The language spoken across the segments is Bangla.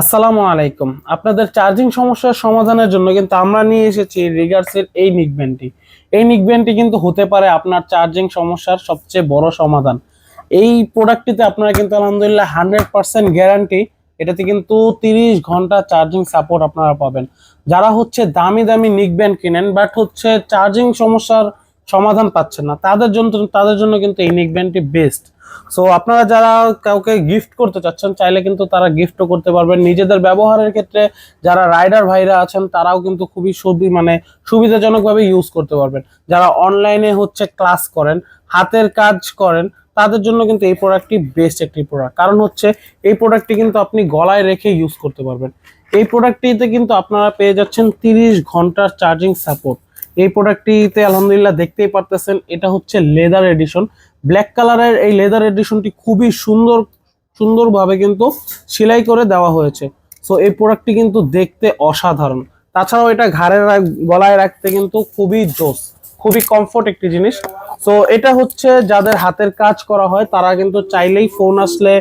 আসসালামু আলাইকুম। আপনাদের চার্জিং সমস্যার সমাধানের জন্য কিন্তু আমরা নিয়ে এসেছি রিগার্সের এই নিকব্যান্ডটি এই নিকব্যান্ডটি কিন্তু হতে পারে আপনার চার্জিং সমস্যার সবচেয়ে বড় সমাধান। এই প্রোডাক্টটিতে আপনারা কিন্তু আলহামদুলিল্লাহ হান্ড্রেড পার্সেন্ট গ্যারান্টি এটাতে কিন্তু তিরিশ ঘণ্টা চার্জিং সাপোর্ট আপনারা পাবেন। যারা হচ্ছে দামি দামি নিকব্যান্ড কিনেন বাট হচ্ছে চার্জিং সমস্যার সমাধান পাচ্ছেন না, তাদের জন্য তাদের জন্য কিন্তু এই নিকব্যান্ডটি বেস্ট সো আপনারা যারা কাউকে গিফট করতে চাচ্ছেন, চাইলে কিন্তু তারা গিফটও করতে পারবেন। নিজেদের ব্যবহারের ক্ষেত্রে যারা রাইডার ভাইরা আছেন, তারাও কিন্তু খুবই সুবি মানে সুবিধাজনকভাবে ইউজ করতে পারবেন। যারা অনলাইনে হচ্ছে ক্লাস করেন, হাতের কাজ করেন, তাদের জন্য কিন্তু এই প্রোডাক্টটি বেস্ট একটি প্রোডাক্ট কারণ হচ্ছে, এই প্রোডাক্টটি কিন্তু আপনি গলায় রেখে ইউজ করতে পারবেন। এই প্রোডাক্টটিতে কিন্তু আপনারা পেয়ে যাচ্ছেন তিরিশ ঘণ্টার চার্জিং সাপোর্ট এই প্রোডাক্টটিতে আলহামদুলিল্লাহ দেখতেই পারতেছেন, এটা হচ্ছে লেদার এডিশন ব্ল্যাক কালারের এই লেদার এডিশনটি খুবই সুন্দর, সুন্দরভাবে কিন্তু সেলাই করে দেওয়া হয়েছে। সো এই প্রোডাক্টটি কিন্তু দেখতে অসাধারণ। তাছাড়াও এটা ঘাড়ের গলায় রাখতে কিন্তু খুবই জোস, খুবই কমফোর্ট একটি জিনিস। সো এটা হচ্ছে যাদের হাতের কাজ করা হয়, তারা কিন্তু চাইলেই ফোন আসলে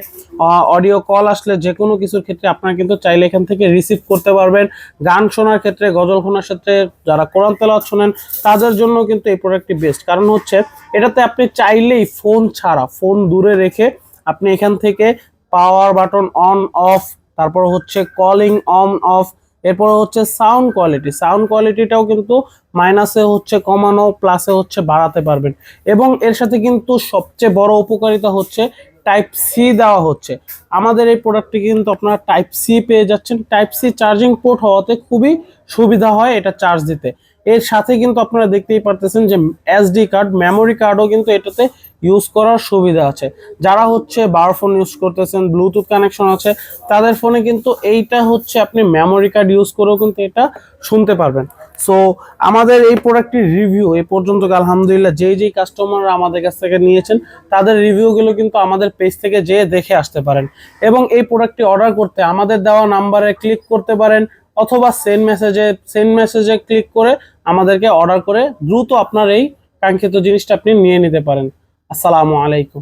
অডিও কল আসলে যে কোনো কিছুর ক্ষেত্রে আপনারা কিন্তু চাইলে এখান থেকে রিসিভ করতে পারবেন। গান শোনার ক্ষেত্রে, গজল শোনার ক্ষেত্রে, যারা কোরআন তেলাওয়াত শোনেন, তাদের জন্য কিন্তু এই প্রোডাক্টটি বেস্ট কারণ হচ্ছে, এটাতে আপনি চাইলেই ফোন ছাড়া ফোন দূরে রেখে আপনি এখান থেকে পাওয়ার বাটন অন অফ তারপর হচ্ছে কলিং অন অফ এরপর হচ্ছে সাউন্ড কোয়ালিটি সাউন্ড কোয়ালিটিটাও কিন্তু মাইনাসে হচ্ছে কমানো প্লাসে হচ্ছে বাড়াতে পারবেন। এবং এর সাথে কিন্তু সবচেয়ে বড় উপকারিতা হচ্ছে টাইপ সি দেওয়া হচ্ছে। আমাদের এই প্রোডাক্টটি কিন্তু আপনারা টাইপ সি পেয়ে যাচ্ছেন। টাইপ সি চার্জিং পোর্ট হওয়াতে খুবই সুবিধা হয় এটা চার্জ দিতে। এর সাথে কিন্তু আপনারা দেখতেই পারতেছেন যে এসডি কার্ড মেমোরি কার্ডও কিন্তু এটাতে ইউজ করার সুবিধা আছে। যারা হচ্ছে বার ফোন ইউজ করতেছেন ব্লুটুথ কানেকশন আছে, তাদের ফোনে কিন্তু এইটা হচ্ছে আপনি মেমোরি কার্ড ইউজ করেও কিন্তু এটা শুনতে পারবেন। সো আমাদের এই প্রোডাক্টটির রিভিউ এই পর্যন্ত আলহামদুলিল্লাহ যেই যেই কাস্টমাররা আমাদের কাছ থেকে নিয়েছেন, তাদের রিভিউগুলো কিন্তু আমাদের পেজ থেকে যেয়ে দেখে আসতে পারেন। এবং এই প্রোডাক্টটি অর্ডার করতে আমাদের দেওয়া নাম্বারে ক্লিক করতে পারেন অথবা সেন্ড মেসেজে সেন্ড মেসেজে ক্লিক করে আমাদেরকে অর্ডার করে দ্রুত আপনার এই কাঙ্ক্ষিত জিনিসটা আপনি নিয়ে নিতে পারেন। আসসালামু আলাইকুম।